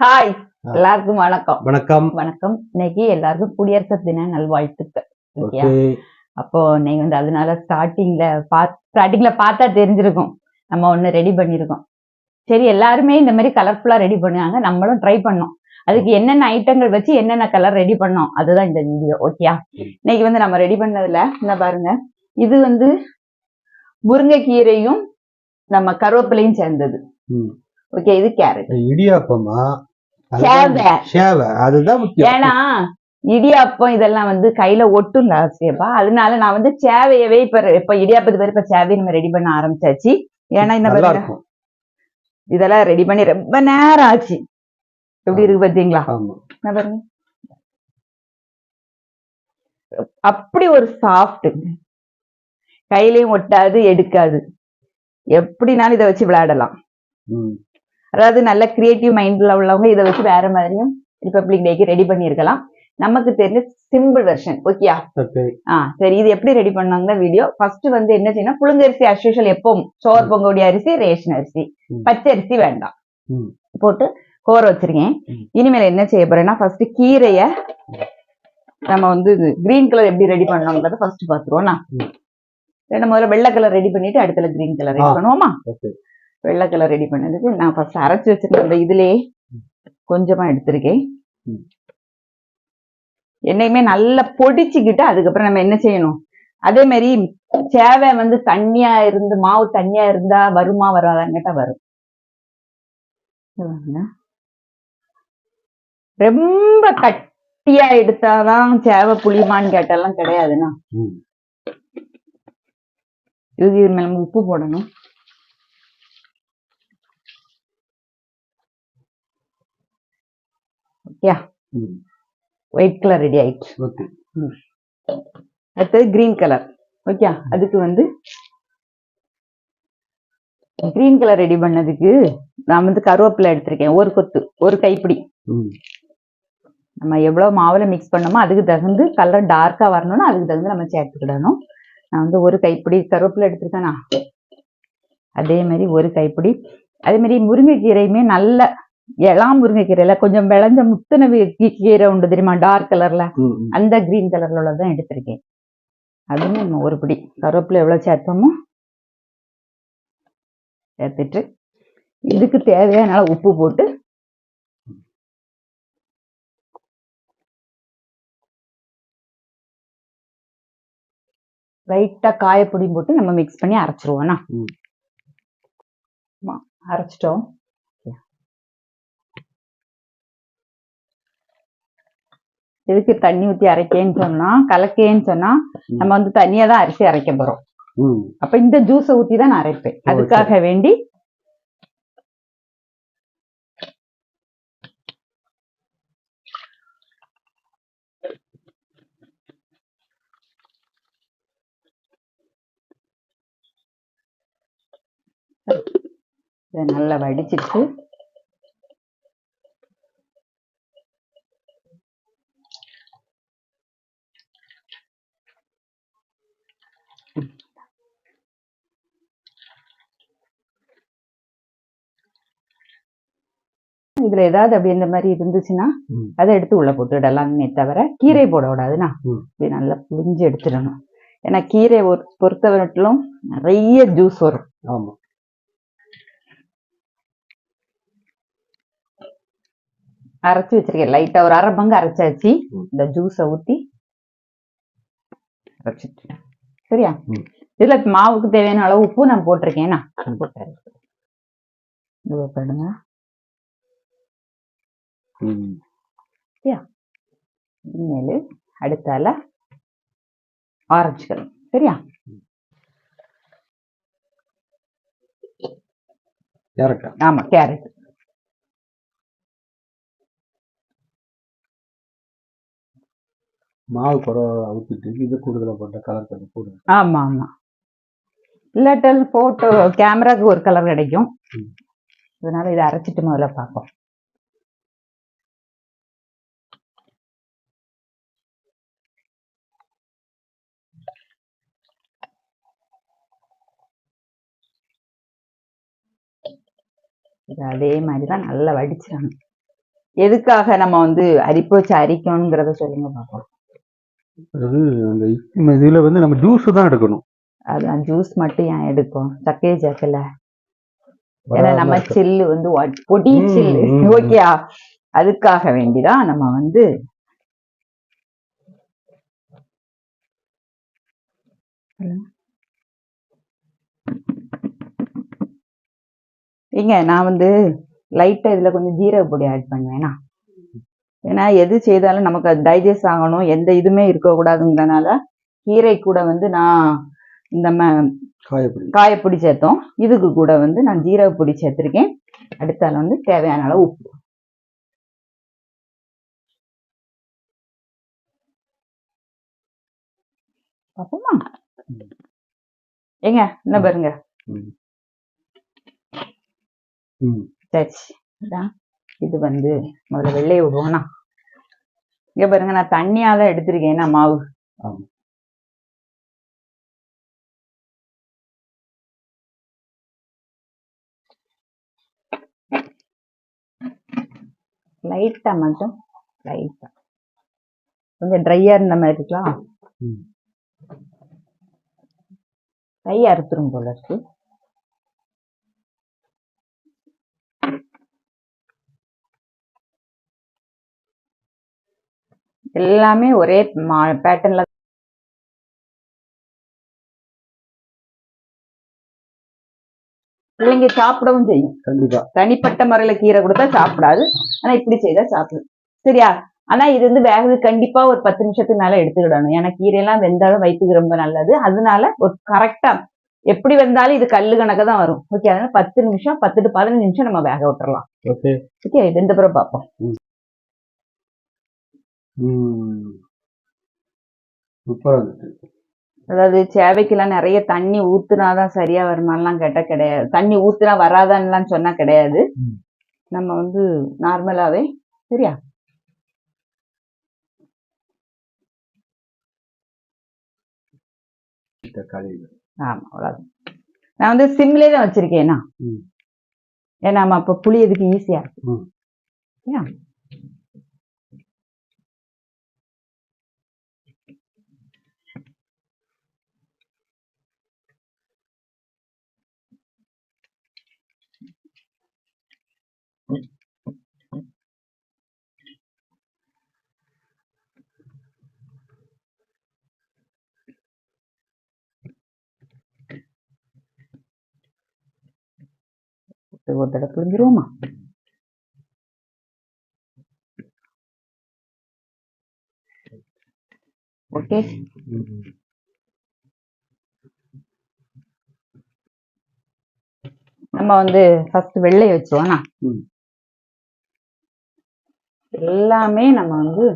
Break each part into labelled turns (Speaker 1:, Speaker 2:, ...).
Speaker 1: Hi எல்லாருக்கும் வணக்கம்.
Speaker 2: வணக்கம்.
Speaker 1: வணக்கம். இன்னைக்கு எல்லாருக்கும் குடியரசு தின நல்வாழ்த்துக்கள் ஓகே. அப்போ நீங்க வந்து அதனால ஸ்டார்டிங்ல பா ஸ்டார்டிங்ல பார்த்தா தெரிஞ்சிருக்கும். நம்ம ஒண்ணு ரெடி பண்ணியிருக்கோம் சரி எல்லாருமே இந்த மாதிரி கலர்ஃபுல்லா ரெடி பண்ணுவாங்க. நம்மளும் ட்ரை பண்ணோம். அதுக்கு என்னென்ன ஐட்டங்கள் வச்சு என்னென்ன கலர் ரெடி பண்ணோம்? அதுதான் இந்த வீடியோ ஓகேயா இன்னைக்கு வந்து நம்ம ரெடி பண்ணதுல இந்த பாருங்க. இது வந்து முருங்கைக்கீரையும் நம்ம கருவேப்பிலையும் சேர்ந்தது. ஓகே இது கேரட்
Speaker 2: இடியாப்பமா?
Speaker 1: சேவை.
Speaker 2: அதுதான்
Speaker 1: ஏன்னா இடியாப்பம் இதெல்லாம் வந்து கையில ஒட்டும் ஜாஸ்தியப்பா அதனால நான் வந்து சேவையவே இப்ப இப்ப இடியாப்பத்து பேர் இப்ப சேவையை நம்ம ரெடி பண்ண ஆரம்பிச்சாச்சு. ஏன்னா இந்த இதெல்லாம் ரெடி பண்ணி ரொம்ப நேரம் ஆச்சு. எப்படி இருக்கு பாத்தீங்களா? பாருங்க. அப்படி ஒரு சாஃப்ட் கையிலயும் ஒட்டாது எடுக்காது. எப்படினாலும் இதை வச்சு விளையாடலாம். அதாவது நல்ல கிரியேட்டிவ் மைண்ட்ல உள்ளவங்க இதை வச்சு வேற மாதிரியும் ரிப்பப்ளிக் டேக்கு ரெடி பண்ணியிருக்கலாம். நமக்கு தெரிஞ்ச சிம்பிள் வெர்ஷன் ஓகேயா
Speaker 2: ஓகே
Speaker 1: ஆ சரி இது எப்படி ரெடி பண்ணாங்க வீடியோ ஃபர்ஸ்ட் வந்து என்ன செய்யணும் புழுங்கரிசி அஸ்யூஷுவல் எப்பவும் சோறு பொங்கக்கூடிய அரிசி ரேஷன் அரிசி. பச்சை அரிசி வேண்டாம். போட்டு கோர வச்சிருக்கேன். இனிமேல் என்ன செய்ய போறேன்னா ஃபர்ஸ்ட் கீரைய நம்ம வந்து கிரீன் கலர் எப்படி ரெடி பண்ணோங்கிறத ஃபர்ஸ்ட் பாத்துருவோம்னா. ரெண்டு முதல்ல வெள்ளை கலர் ரெடி பண்ணிட்டு அடுத்தல கிரீன் கலர் ரெடி. பண்ணுவோமா? வெள்ளை கலர் ரெடி பண்ணதுக்கு நான் ஃபர்ஸ்ட் அரைச்சு வச்சிருந்த அந்த இதுலயே கொஞ்சமா எடுத்திருக்கேன். என்னையுமே நல்லா பொடிச்சுக்கிட்டு அதுக்கப்புறம் நம்ம என்ன செய்யணும்? அதே மாதிரி சேவை வந்து தண்ணியா இருந்து மாவு தண்ணியா இருந்தா வருமா வராதாங்கிட்ட வரும். ரொம்ப கட்டியா எடுத்தாதான் சேவை புளியுமான்னு கேட்டாலாம் கிடையாதுண்ணா. இது நம்ம உப்பு போடணும். ஓகே. ஒயிட் கலர் ரெடி ஆயிடுச்சு.
Speaker 2: ஓகே
Speaker 1: அடுத்தது கிரீன் கலர் ஓகே அதுக்கு வந்து கிரீன் கலர் ரெடி பண்ணதுக்கு நான் வந்து கருவேப்பிலை எடுத்திருக்கேன். ஒரு கொத்து ஒரு கைப்பிடி.
Speaker 2: ம்.
Speaker 1: நம்ம எவ்வளவு மாவுல மிக்ஸ் பண்ணோமோ அதுக்கு தகுந்து கலர் டார்க்கா வரணும்னா அதுக்கு தகுந்து நம்ம சேர்த்துக்கிடணும். நான் வந்து ஒரு கைப்பிடி கருவேப்பிலை எடுத்திருக்கேனா? அதே மாதிரி ஒரு கைப்பிடி. அதே மாதிரி முருங்கைக்கீரையுமே நல்ல இளம் முருங்கைக்கீரையில கொஞ்சம் விளைஞ்ச முத்தின கீரை உண்டு தெரியுமா? டார்க் கலர்ல. அந்த கிரீன் கலர்ல உள்ளதான் எடுத்திருக்கேன். அதுவும் நம்ம ஒரு பிடி. கருவேப்பிலை எவ்வளவு சேர்த்தோமோ சேர்த்துட்டு இதுக்கு தேவையான உப்பு போட்டு லைட்டா காயப்பொடியும் போட்டு நம்ம மிக்ஸ் பண்ணி அரைச்சிருவோம்னா அரைச்சிட்டோம். எதுக்கு தண்ணி ஊத்தி அரைக்கேன்னு சொன்னா கலக்கேன்னு சொன்னா நம்ம வந்து தண்ணியா தான் அரிசி அரைக்க போறோம். அப்ப இந்த ஜூஸை ஊத்தி தான் நான் அரைப்பேன். அதுக்காக வேண்டி இதை நல்லா வடிச்சிட்டு இதுல ஏதாவது அப்படி இந்த மாதிரி இருந்துச்சுன்னா. அதை எடுத்து உள்ள போட்டுடலாமே தவிர கீரை போட விடாதுண்ணா
Speaker 2: ம்.
Speaker 1: இப்படி நல்லா புளிஞ்சு எடுத்துடணும். ஏன்னா கீரை ஒரு- பொறுத்தவரையிலும் நிறைய ஜூஸ் வரும்.
Speaker 2: ஆமா.
Speaker 1: அரைச்சு வச்சிருக்கேன். லைட்டா ஒரு அரை பங்கு அரைச்சாச்சு. இந்த ஜூஸை ஊத்தி அரைச்சிட்டு. சரியா. இதுல மாவுக்கு தேவையான அளவு உப்பு நான் போட்டிருக்கேன்னா
Speaker 2: ம்.
Speaker 1: போட்டாரு இது பாருங்க.
Speaker 2: ம்.
Speaker 1: இனிமேல் அடுத்தால ஆரஞ்சு கலர் சரியா ஆமா கேரட்
Speaker 2: மாவு குறை ஊற்றிட்டு இது கூடுதலா போட்ட கலர் பண்ணி போடுங்க
Speaker 1: ஆமா ஆமா இல்லாட்டல் போட்டோ கேமராக்கு ஒரு கலர் கிடைக்கும். அதனால இதை அரைச்சிட்டு முதல்ல பார்ப்போம் இது அதே மாதிரி தான் நல்லா வடிச்சிடணும் எதுக்காக நம்ம வந்து அரிப்பு வச்சு அரிக்கணுங்கிறத சொல்லுங்க பார்ப்போம்
Speaker 2: அது அந்த இதுல வந்து நம்ம ஜூஸ் தான் எடுக்கணும்.
Speaker 1: அதான் ஜூஸ் மட்டும் ஏன் எடுக்கும் சக்கையை சேர்க்கல. ஏன்னா நம்ம. சில்லு வந்து பொடி சில்லு. ஓகேயா அதுக்காக வேண்டிதான் நம்ம வந்து ஏங்க நான் வந்து லைட்டா இதுல கொஞ்சம் ஜீரக பொடி ஆட் பண்ணுவேனா? ஏன்னா எது செய்தாலும் நமக்கு அது டைஜஸ்ட் ஆகணும். எந்த இதுவுமே இருக்கக்கூடாதுங்கிறனால கீரை கூட வந்து நான் இந்த ம-
Speaker 2: காயப்பொடி.
Speaker 1: காயப்பொடி சேர்த்தோம். இதுக்கு கூட வந்து நான் ஜீரக பொடி சேர்த்திருக்கேன். அடுத்தால வந்து தேவையான அளவு உப்பு. பாப்போமா
Speaker 2: ம்.
Speaker 1: ஏங்க என்ன பாருங்க. இதான் இது வந்து முதல்ல வெள்ளையை விடுவோம்னா இங்க பாருங்க நான் தண்ணியா தான் எடுத்திருக்கேன் மாவு. லைட்டா மட்டும் லைட்டா கொஞ்சம் ட்ரையா இருந்த மாதிரி இருக்கலாம். கை அறுத்துரும் போல இருக்கு. எல்லாமே ஒரே பேட்டர்ன்ல பிள்ளைங்க சாப்பிடவும் செய்யும்.
Speaker 2: கண்டிப்பா.
Speaker 1: தனிப்பட்ட முறையில கீரை கொடுத்தா சாப்பிடாது. ஆனா இப்படி செய்தா சாப்பிடும். சரியா? ஆனா இது வந்து வேக கண்டிப்பா ஒரு பத்து நிமிஷத்துக்கு மேல எடுத்துக்கிடணும். ஏன்னா கீரையெல்லாம் வெந்தாலும் வயிற்றுக்கு ரொம்ப நல்லது. அதனால ஒரு கரெக்டா எப்படி வெந்தாலும் இது கல்லு கணக்கு தான் வரும். ஓகே அதனால பத்து நிமிஷம் பத்து டு பதினஞ்சு நிமிஷம் நம்ம வேக விட்டுறலாம்.
Speaker 2: ஓகே
Speaker 1: ஓகே வெந்த பிறகு பார்ப்போம்
Speaker 2: ம். சூப்பரா இருந்துச்சு.
Speaker 1: அதாவது சேவைக்கெல்லாம் நிறைய தண்ணி ஊத்துனாதான் சரியா வருமானலாம் கேட்டா கிடையாது. தண்ணி ஊத்துனா வராதான்லாம் சொன்னா கிடையாது.
Speaker 2: ம்.
Speaker 1: நம்ம வந்து நார்மலாவே சரியா?
Speaker 2: தக்காளி
Speaker 1: ஆமா அவ்வளவுதான். நான் வந்து சிம்லே தான் வச்சிருக்கேன்னா
Speaker 2: ம்.
Speaker 1: ஏன்னா நம்ம அப்ப புளியதுக்கு ஈஸியா இருக்கும்.
Speaker 2: ம்.
Speaker 1: சரியா? ஒரு தடவை புரிஞ்சிருவோமா ஓகே. நம்ம வந்து ஃபர்ஸ்ட் வெள்ளை வச்சிருவோம்னா. எல்லாமே நம்ம வந்து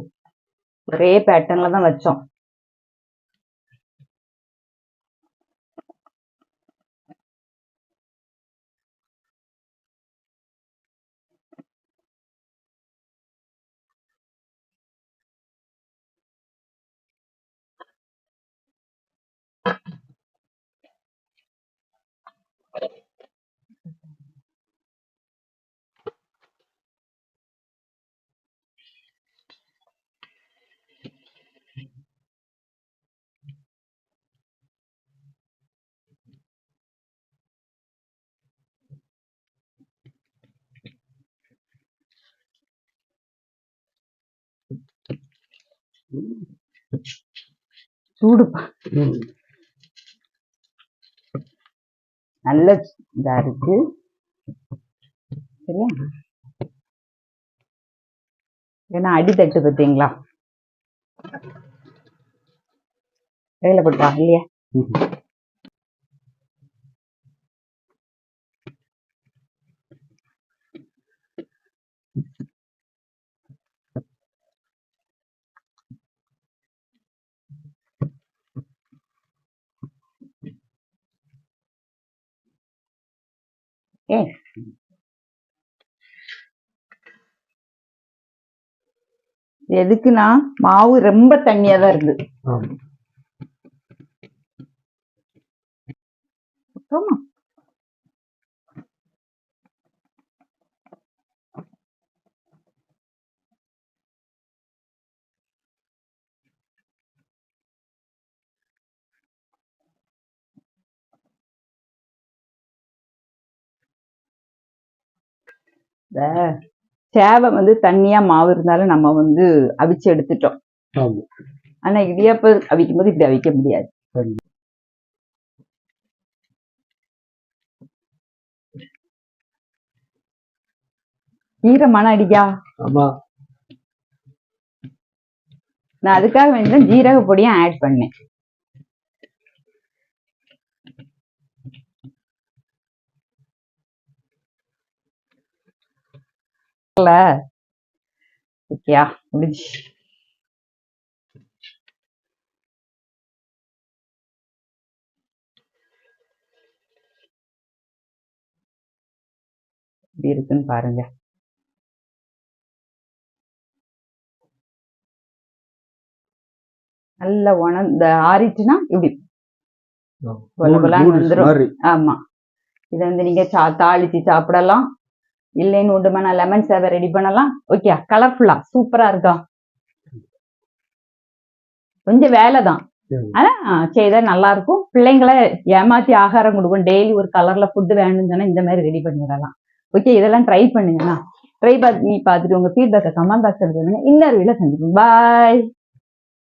Speaker 1: ஒரே பேட்டர்ன்ல தான் வச்சோம்
Speaker 2: చూడు
Speaker 1: நல்ல இதா இருக்கு. சரியா? ஏன்னா அடித்தட்டு பார்த்தீங்களா கையில போட்டா இல்லையா? ஏ எதுக்குன்னா மாவு ரொம்ப தண்ணியா தான்
Speaker 2: ஆமா.
Speaker 1: இந்த சேவை வந்து தண்ணியா மாவு இருந்தாலும் நம்ம வந்து அவிச்சு எடுத்துட்டோம். ஆனா இடியாப்பம் அவிக்கும் போது இப்படி அவிக்க முடியாது. ஈரமான அடிக்கா? நான் அதுக்காக வேண்டி தான் ஜீரக பொடியும் ஆட் பண்ணேன். ஓகேயா முடிஞ்சு எப்படி இருக்குன்னு பாருங்க. நல்ல உண இந்த ஆறிச்சுன்னா இப்படி. ஆமா. இதை வந்து நீங்க தாளிச்சு சாப்பிடலாம். இல்லைன்னு உண்டு பண்ண லெமன் சேவை ரெடி பண்ணலாம். ஓகே கலர்ஃபுல்லா சூப்பரா இருக்கா? கொஞ்சம் வேலை தான். ஆனா செய்தா நல்லா இருக்கும் பிள்ளைங்களை ஏமாத்தி ஆகாரம் கொடுக்கும். டெய்லி ஒரு கலர்ல ஃபுட்டு வேணும்னு சொன்னா இந்த மாதிரி ரெடி பண்ணிடலாம் ஓகே இதெல்லாம் ட்ரை பண்ணுங்கண்ணா ட்ரை பண்ணி பார்த்துட்டு உங்க ஃபீட்பேக்கை கமெண்ட் பாக்ஸ் எழுதுங்க இன்னொரு வீடியோ சந்திப்போம். பாய்